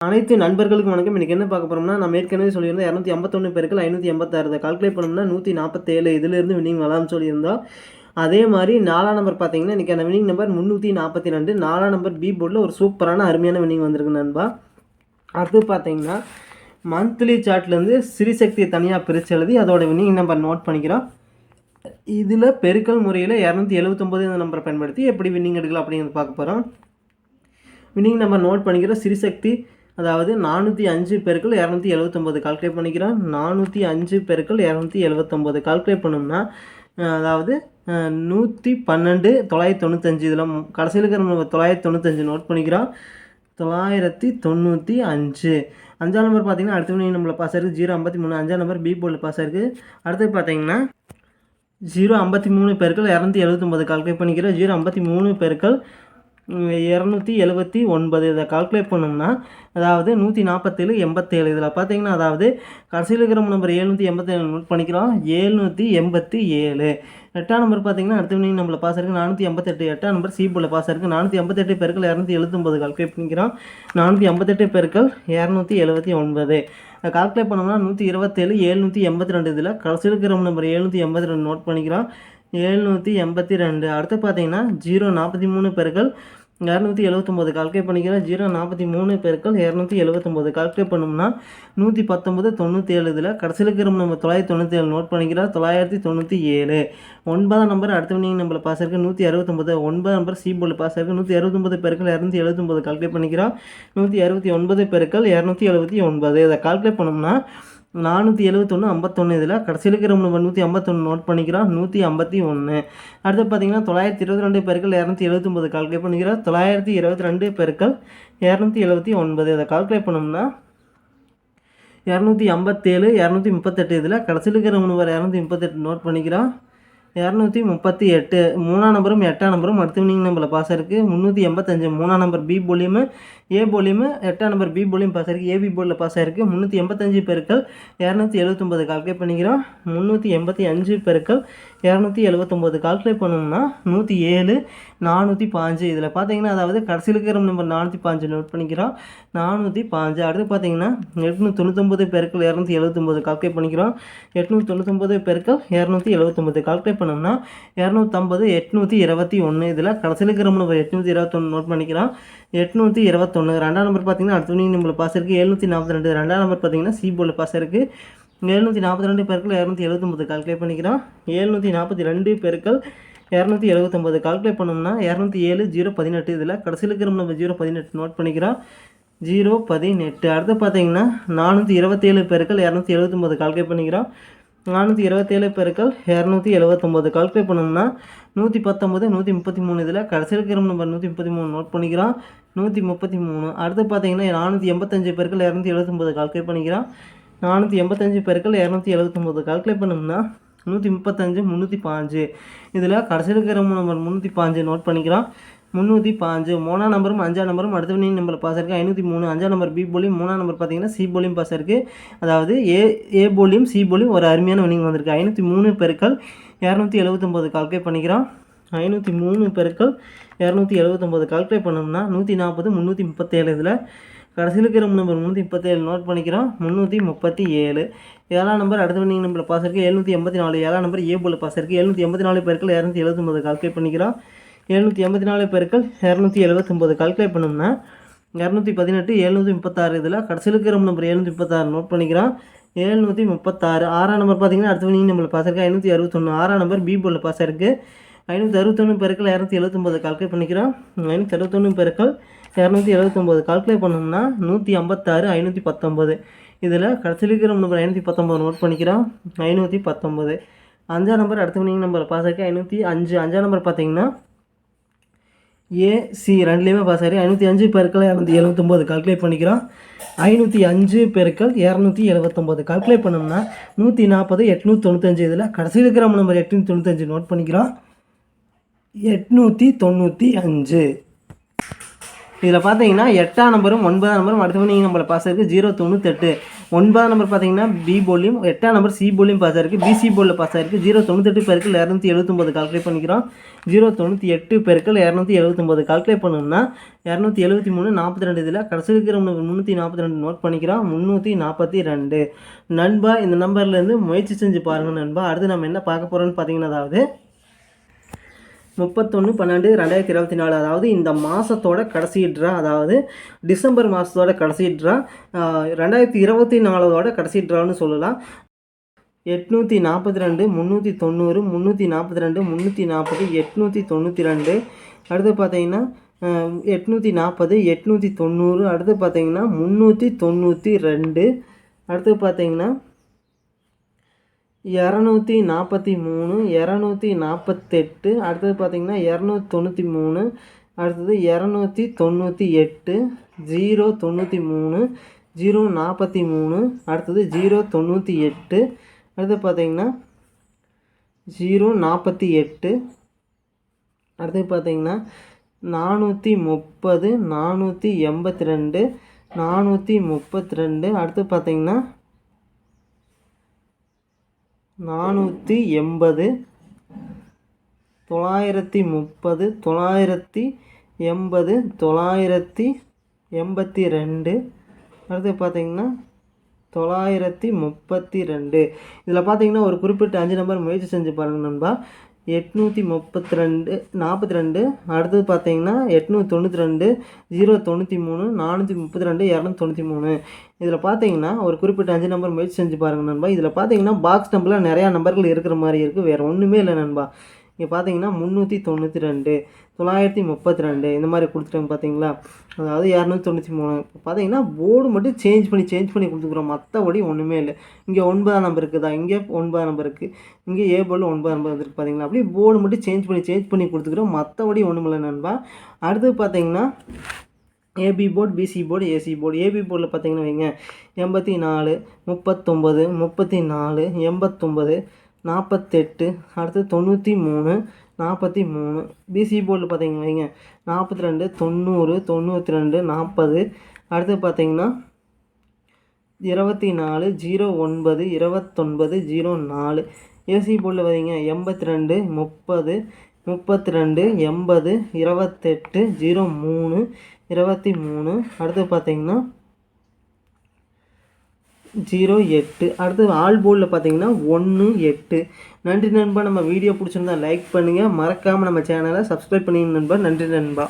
அனைத்து நண்பர்களுக்கும் வணக்கம். இன்றைக்கி என்ன பார்க்க போகிறோம்னா நம்ம ஏற்கனவே சொல்லியிருந்தோம் இரநூத்தி ஐம்பத்தொன்று பேருக்கு ஐநூற்றி எண்பத்தாறு கால்குலேட் பண்ணோம்னா நூற்றி நாற்பத்தேழு இதிலிருந்து வினிங் வரலாம்னு சொல்லியிருந்தோம் அதே மாதிரி நாலாம் நம்பர் பார்த்தீங்கன்னா இன்றைக்கான வினிங் நம்பர் முந்நூற்றி நாற்பத்தி ரெண்டு. நாலாம் நம்பர் பி போர்டில் ஒரு சூப்பரான அருமையான வினிங் வந்திருக்கு நண்பா. அடுத்து பார்த்தீங்கன்னா மந்த்லி சார்ட்லேருந்து சிறிசக்தியை தனியாக பிரித்து எழுதி அதோட வினிங் நம்பர் நோட் பண்ணிக்கிறோம். இதில் பெருக்கல் முறையில் இரநூத்தி எழுபத்தொம்போது இந்த நம்பரை பயன்படுத்தி எப்படி வின்னிங் எடுக்கலாம் அப்படிங்கிறது பார்க்க போகிறோம் வின்னிங் நம்பர் நோட் பண்ணிக்கிறோம். சிறிசக்தி அதாவது நானூற்றி அஞ்சு பெருக்கள் இரநூத்தி எழுபத்தொம்போது கால்குலேட் பண்ணிக்கிறோம். நானூற்றி அஞ்சு பெருக்கள் இரநூத்தி எழுபத்தொம்போது கால்குலேட் பண்ணோம்னா அதாவது நூற்றி பன்னெண்டு தொள்ளாயிரத்தி தொண்ணூத்தஞ்சு இதில் கடைசியில் இருக்கிற நம்ம தொள்ளாயிரத்தி தொண்ணூத்தஞ்சு நோட் பண்ணிக்கிறோம். தொள்ளாயிரத்தி தொண்ணூற்றி அஞ்சு. அஞ்சாம் நம்பர் பார்த்தீங்கன்னா அடுத்த வினிங் நம்மளை பாஸ் ஆயிருக்கு. ஜீரோ ஐம்பத்தி மூணு. அஞ்சாம் நம்பர் பி போர்டில் பாஸ் ஆயிருக்கு. அடுத்தது பார்த்தீங்கன்னா ஜீரோ ஐம்பத்தி மூணு பேருக்கள் இரநூத்தி எழுபத்தொம்பது கால்குலேட் பண்ணிக்கிறோம். ஜீரோ ஐம்பத்தி மூணு பேருக்கள் இரநூத்தி எழுபத்தி ஒன்பது. இதை கால்குலேட் பண்ணோம்னா அதாவது நூற்றி நாற்பத்தேழு எண்பத்தேழு. இதில் பார்த்தீங்கன்னா அதாவது கடைசியில் இருக்கிற நம்பர் எழுநூற்றி எண்பத்தேழு நோட் பண்ணிக்கிறோம். ஏழ்நூற்றி எண்பத்தி ஏழு. எட்டாம் நம்பர் பார்த்தீங்கன்னா அடுத்த மணி நம்மள பாஸ் இருக்குது நானூற்றி எண்பத்தெட்டு. எட்டாம் நம்பர் சிபுல பாஸ் இருக்குது நானூற்றி எண்பத்தெட்டு பேருக்கள் இரநூத்தி எழுபத்தொம்பது கால்குலேட் பண்ணிக்கிறோம். நானூற்றி எண்பத்தெட்டு பெருக்கள் இரநூத்தி எழுபத்தி ஒன்பது. கால்குலேட் பண்ணோம்னா நூற்றி இருபத்தேழு ஏழ்நூற்றி எண்பத்தி ரெண்டு. இதில் கடைசியில் இருக்கிற நம்பர் எழுநூற்றி எண்பத்தி ரெண்டு நோட் பண்ணிக்கிறோம். எழுநூற்றி எண்பத்தி ரெண்டு. அடுத்து பார்த்தீங்கன்னா ஜீரோ நாற்பத்தி மூணு பெருக்கள் இரநூத்தி எழுபத்தொம்போது கால்குலேட் பண்ணிக்கிறோம் ஜீரோ நாற்பத்தி மூணு பெருக்கள் இரநூத்தி எழுபத்தொம்போது கால்குலேட் பண்ணோம்னா நூற்றி பத்தொம்பது தொண்ணூற்றி ஏழு இதில் கடைசியில் இருக்கிற நம்ம தொள்ளாயிரத்தி தொண்ணூற்றி ஏழு நோட் பண்ணிக்கிறோம் தொள்ளாயிரத்தி தொண்ணூற்றி ஏழு ஒன்பதாம் நம்பர் அடுத்த வினிங் நம்பர் பாஸ் இருக்குது நூற்றி அறுபத்தொம்பது. ஒன்பதாம் நம்பர் சி போர்டில் பாஸ் இருக்குது நூற்றி அறுபத்தொம்பது பெருக்கள் இரநூத்தி எழுபத்தொம்பது கால்குலேட் பண்ணிக்கிறோம். நூற்றி அறுபத்தி ஒன்பது பெருக்கள் இரநூத்தி எழுபத்தி ஒன்பது. இதை கால்குலேட் பண்ணோம்னா நானூற்றி எழுபத்தொன்று ஐம்பத்தொன்று இதில் கடைசியில் இருக்கிற நூற்றி ஐம்பத்தொன்று நோட் பண்ணிக்கிறோம் நூற்றி ஐம்பத்தி ஒன்று அடுத்து பார்த்தீங்கன்னா தொள்ளாயிரத்தி இருபத்தி ரெண்டு பேருக்கள் இரநூத்தி எழுபத்தொம்பது கால்குலேட் பண்ணிக்கிறோம் தொள்ளாயிரத்தி இருபத்தி ரெண்டு பெருக்கள் இரநூத்தி எழுபத்தி ஒன்பது. இதை கால்குலேட் பண்ணோம்னா இரநூத்தி ஐம்பத்தேழு இரநூத்தி முப்பத்தெட்டு இதில் கடைசியில் இருக்கிற நம்பர் இரநூத்தி முப்பத்தெட்டு நோட் பண்ணிக்கிறோம் இரநூத்தி முப்பத்தி எட்டு மூணாம் நம்பரும் எட்டாம் நம்பரும் அடுத்த வினிங் நம்பரில் பாஸ் இருக்குது முந்நூற்றி எண்பத்தஞ்சு மூணாம் நம்பர் பி போலியும் ஏ போலியமு எட்டாம் நம்பர் பி போலியும் பாஸ் இருக்குது ஏபி போலில் பாஸ் ஆயிருக்கு. முந்நூற்றி எண்பத்தஞ்சு பெருக்கள் இரநூத்தி எழுபத்தொம்பது கால்குலேட் பண்ணிக்கிறோம். முந்நூற்றி எண்பத்தி அஞ்சு பெருக்கள் இரநூத்தி எழுபத்தொம்போது கால்குலேட் பண்ணணும்னா நூற்றி ஏழு நானூற்றி பாஞ்சு இதில் பார்த்தீங்கன்னா அதாவது கடைசியில் இருக்கிற நம்பர் நானூற்றி பாஞ்சு நோட் பண்ணிக்கிறோம். நானூற்றி பாஞ்சு அடுத்து பார்த்தீங்கன்னா எட்நூற்றி தொண்ணூத்தொம்பது பெருக்கள் இரநூத்தி எழுபத்தொம்போது கால்குலேட் பண்ணிக்கிறோம். எட்நூற்றி தொண்ணூத்தொம்பது பெருக்கள் இரநூத்தி எழுபத்தொம்பது கால்குலேட் பண்ணோம்னா இரநூத்தம்பது எட்நூற்றி இருபத்தி ஒன்று இதில் கடைசியில் இருக்கிற நம்பர் எட்நூற்றி இருபத்தொன்று நோட் பண்ணிக்கிறோம். எட்நூற்றி இருபத்தொன்று ரெண்டாம் நம்பர் பார்த்தீங்கன்னா அடுத்த வினிங் நம்பர் பாஸ் இருக்குது எழுநூற்றி நாற்பத்தி ரெண்டு. ரெண்டாம் நம்பர் பார்த்தீங்கன்னா சி போர்டில் பாஸ் இருக்குது எழுநூற்றி நாற்பத்தி ரெண்டு பெருக்கள் இரநூத்தி எழுபத்தொம்பது கால்குலேட் பண்ணிக்கிறோம். எழுநூற்றி நாற்பத்தி ரெண்டு பெருக்கள் இரநூத்தி எழுபத்தொம்பது கால்குலேட் பண்ணோம்னா இரநூத்தி ஏழு ஜீரோ பதினெட்டு. இதில் கடைசியில் இருக்கிற நம்ம ஜீரோ பதினெட்டு நோட் பண்ணிக்கிறோம். ஜீரோ பதினெட்டு. அடுத்து பார்த்தீங்கன்னா நானூற்றி இருபத்தேழு பெருக்கள் இரநூத்தி எழுபத்தொம்பது கால்குலேட் பண்ணிக்கிறோம். நானூற்றி இருபத்தேழு பெருக்கள் இரநூத்தி எழுபத்தொம்போது கால்குலேட் பண்ணோம்னா நூற்றி பத்தொம்பது நூற்றி முப்பத்தி மூணு. இதில் கடைசியில் இருக்கிற நம்பர் நூற்றி முப்பத்தி மூணு நோட் பண்ணிக்கிறோம். நூற்றி முப்பத்தி மூணு. அடுத்து பார்த்தீங்கன்னா நானூற்றி எண்பத்தஞ்சு பெருக்கள் இரநூத்தி எழுபத்தொம்போது கால்குலேட் பண்ணிக்கிறோம். நானூற்றி எண்பத்தஞ்சு பெருக்கள் இரநூத்தி எழுபத்தொம்போது கால்குலேட் பண்ணோம்னா நூற்றி முப்பத்தஞ்சு முந்நூற்றி பாஞ்சு. இதில் கடைசியில் இருக்கிற நம்பர் முந்நூற்றி பாஞ்சு நோட் பண்ணிக்கிறோம். முந்நூற்றி பாஞ்சு மூணாம் நம்பரும் அஞ்சாம் நம்பரும் அடுத்த நீ நம்பர் பாஸ் இருக்குது ஐநூற்றி மூணு. அஞ்சாம் நம்பர் பி போலியும் மூணாம் நம்பர் பார்த்தீங்கன்னா சி போலியும் பாஸ் இருக்குது அதாவது ஏ ஏ போலியும் சி போலியும் ஒரு அருமையான வினிங் வந்திருக்கு. ஐநூற்றி மூணு பெருக்கள் இரநூத்தி எழுபத்தொம்போது கால்குலேட் பண்ணிக்கிறோம். ஐநூற்றி மூணு பெருக்கள் இரநூத்தி எழுபத்தொம்போது கால்குலேட் பண்ணோம்னா நூற்றி நாற்பது முந்நூற்றி முப்பத்தேழு. இதில் கடைசியில் இருக்கிற நம்பர் முந்நூற்றி முப்பத்தேழு நோட் பண்ணிக்கிறோம். முந்நூற்றி முப்பத்தி ஏழு ஏழாம் நம்பர் அடுத்த வினிங் நம்பரில் பாஸ் இருக்குது எழுநூற்றி எண்பத்தி நாலு ஏழாம் நம்பர் ஏ போல் பாஸ் இருக்குது எழுநூற்றி எண்பத்தி நாலு பேருக்கு இரநூத்தி எழுபத்தொம்பது கால்குலேட் பண்ணிக்கிறோம். எழுநூற்றி எண்பத்தி நாலு பெருக்கள் இரநூத்தி எழுபத்தொம்போது கால்குலேட் பண்ணோம்னா இரநூத்தி பதினெட்டு எழுநூற்றி முப்பத்தாறு இதில் கடைசியில் இருக்கிற நம்பர் எழுநூற்றி முப்பத்தாறு நோட் பண்ணிக்கிறோம். எழுநூற்றி முப்பத்தாறு. ஆறாம் நம்பர் பார்த்தீங்கன்னா அடுத்த வினிங் நம்பரில் பாஸ் இருக்குது ஐநூற்றி அறுபத்தொன்று ஆறாம் நம்பர் பி போலில் பாஸ் இருக்குது ஐநூற்றி அறுபத்தொன்று பெருக்கள் இரநூத்தி எழுபத்தொம்போது கால்குலேட் பண்ணிக்கிறோம். ஐநூற்றி அறுபத்தொன்று பெருக்கள் இரநூத்தி எழுபத்தொம்போது கால்குலேட் பண்ணோம்னா நூற்றி ஐம்பத்தாறு ஐநூற்றி பத்தொம்பது இதில் கடைசியில் இருக்கிற நம்பர் ஐநூற்றி பத்தொம்போது நோட் பண்ணிக்கிறோம். ஐநூற்றி பத்தொம்போது அஞ்சாம் நம்பர் அடுத்த வினிங் நம்பர் பாஸ் ஆகி ஐநூற்றி அஞ்சு. அஞ்சாம் நம்பர் பார்த்தீங்கன்னா ஏசி ரெண்டுலேயுமே பாஸ் ஆகி ஐநூற்றி அஞ்சு பெருக்கள் இரநூத்தி எழுபத்தொம்போது கால்குலேட் பண்ணிக்கிறோம். ஐநூற்றி அஞ்சு பெருக்கள் இரநூத்தி எழுபத்தொம்போது கால்குலேட் பண்ணோம்னா நூற்றி நாற்பது எட்நூற்றி தொண்ணூத்தஞ்சு இதில் கடைசியில் இருக்கிற நம்பர் எட்நூற்றி தொண்ணூத்தஞ்சு நோட் பண்ணிக்கிறோம். எட்நூற்றி தொண்ணூற்றி அஞ்சு. இதில் பார்த்தீங்கன்னா எட்டாம் நம்பரும் ஒன்பதாம் நம்பரும் அடுத்த நீங்கள் நம்மளை பாஸ் இருக்குது ஜீரோ தொண்ணூத்தெட்டு. ஒன்பதாம் நம்பர் பார்த்தீங்கன்னா பி போலியும் எட்டாம் நம்பர் சி போலியும் பாஸ் ஆயிருக்கு. பிசி போலில் பாஸ் ஆயிருக்கு. ஜீரோ தொண்ணூத்தெட்டு பெருக்கள் இரநூத்தி எழுபத்தொம்பது கால்குலேட் பண்ணிக்கிறோம். ஜீரோ தொண்ணூற்றி எட்டு பெருக்கள் இரநூத்தி எழுபத்தொம்பது கால்குலேட் பண்ணணும்னா இரநூத்தி எழுபத்தி மூணு நாற்பத்தி ரெண்டு இதில் கடைசி இருக்கிற முந்நூற்றி நாற்பத்தி ரெண்டு நோட் பண்ணிக்கிறோம். முந்நூற்றி நாற்பத்தி ரெண்டு. நண்பா இந்த நம்பர்லேருந்து முயற்சி செஞ்சு பாருங்கள் நண்பா. அடுத்து நம்ம என்ன பார்க்க போகிறோம்னு பார்த்தீங்கன்னா அதாவது முப்பத்தொன்று பன்னெண்டு ரெண்டாயிரத்தி இருபத்தி நாலு. அதாவது இந்த மாதத்தோட கடைசி ட்ரா அதாவது டிசம்பர் மாதத்தோட கடைசி ட்ரா ரெண்டாயிரத்தி இருபத்தி நாலோட கடைசி ட்ரான்னு சொல்லலாம். எட்நூற்றி நாற்பத்தி ரெண்டு முந்நூற்றி தொண்ணூறு முந்நூற்றி நாற்பத்தி ரெண்டு முந்நூற்றி நாற்பது எட்நூற்றி தொண்ணூற்றி ரெண்டு அடுத்து பார்த்தீங்கன்னா எட்நூற்றி நாற்பது எட்நூற்றி தொண்ணூறு. அடுத்து பார்த்தீங்கன்னா முந்நூற்றி தொண்ணூற்றி ரெண்டு. அடுத்து பார்த்தீங்கன்னா இரநூத்தி நாற்பத்தி மூணு இரநூத்தி நாற்பத்தெட்டு அடுத்தது பார்த்திங்கன்னா இரநூத்தி தொண்ணூற்றி மூணு அடுத்தது இரநூத்தி தொண்ணூற்றி எட்டு ஜீரோ தொண்ணூற்றி மூணு ஜீரோ நாற்பத்தி மூணு அடுத்தது ஜீரோ தொண்ணூற்றி எட்டு அடுத்து பார்த்திங்கன்னா ஜீரோ நாற்பத்தி எட்டு அடுத்து பார்த்திங்கன்னா நானூற்றி முப்பது நானூற்றி எண்பத்தி ரெண்டு நானூற்றி முப்பத்தி ரெண்டு அடுத்து பார்த்திங்கன்னா நானூற்றி எண்பது தொள்ளாயிரத்தி முப்பது தொள்ளாயிரத்தி எண்பது தொள்ளாயிரத்தி எண்பத்தி ரெண்டு. அடுத்து பார்த்திங்கன்னா தொள்ளாயிரத்தி முப்பத்தி ரெண்டு. இதில் பார்த்தீங்கன்னா ஒரு குறிப்பிட்ட அஞ்சு நம்பர் முயற்சி செஞ்சு பாருங்கள் நண்பா. எட்நூற்றி முப்பத்தி ரெண்டு நாற்பத்தி ரெண்டு. அடுத்தது பார்த்தீங்கன்னா எட்நூற்றி தொண்ணூற்றி ரெண்டு ஜீரோ தொண்ணூற்றி மூணு நானூற்றி முப்பத்தி ரெண்டு இரநூத்தி தொண்ணூற்றி மூணு. இதில் பார்த்தீங்கன்னா ஒரு குறிப்பிட்ட அஞ்சு நம்பர் முயற்சி செஞ்சு பாருங்கள் நண்பா. இதில் பார்த்தீங்கன்னா பாக்ஸ் நம்பரில் நிறையா நம்பர்கள் இருக்கிற மாதிரி இருக்குது வேறு ஒன்றுமே இல்லை நண்பா. இங்கே பார்த்தீங்கன்னா முந்நூற்றி தொண்ணூற்றி ரெண்டு தொள்ளாயிரத்தி முப்பத்தி ரெண்டு இந்த மாதிரி கொடுத்துட்டாங்க பார்த்தீங்களா அதாவது இரநூத்தி தொண்ணூற்றி மூணு. பார்த்தீங்கன்னா போர்டு மட்டும் சேஞ்ச் பண்ணி சேஞ்ச் பண்ணி கொடுத்துக்குறோம் மற்றபடி ஒன்றுமே இல்லை. இங்கே ஒன்பதாம் நம்பர் இருக்குதா? இங்கே ஒன்பதாம் நம்பர் இருக்குது இங்கே ஏ போர்டில் ஒன்பதாம் நம்பர் இருக்குது பார்த்தீங்களா அப்படியே போர்டு மட்டும் சேஞ்ச் பண்ணி சேஞ்ச் பண்ணி கொடுத்துக்குறோம் மற்றபடி ஒன்றும் இல்லை நண்பா. அடுத்து பார்த்தீங்கன்னா AB board BC board AC board AB போர்டில் பார்த்தீங்கன்னா வைங்க. எண்பத்தி நாலு முப்பத்தொம்பது முப்பத்தி நாலு எண்பத்தொம்பது நாற்பத்தெட்டு அடுத்து தொண்ணூற்றி மூணு நாற்பத்தி மூணு. பிசி போர்டில் பார்த்தீங்க வைங்க. நாற்பத்தி ரெண்டு தொண்ணூறு தொண்ணூற்றி ரெண்டு நாற்பது அடுத்து பார்த்தீங்கன்னா இருபத்தி நாலு ஜீரோ ஒன்பது இருபத்தொன்பது ஜீரோ நாலு ஏசி போர்டில் பார்த்தீங்க எண்பத்தி ரெண்டு முப்பது முப்பத்தி ரெண்டு எண்பது இருபத்தெட்டு ஜீரோ மூணு இருபத்தி மூணு அடுத்து பார்த்தீங்கன்னா ஜீரோ எட்டு. அடுத்து ஆல் போர்டில் பார்த்தீங்கன்னா ஒன்று எட்டு. நன்றி நண்பா. நம்ம வீடியோ பிடிச்சிருந்தா லைக் பண்ணுங்கள் மறக்காமல் நம்ம சேனலை சப்ஸ்கிரைப் பண்ணிங்க நண்பா. நன்றி நண்பா.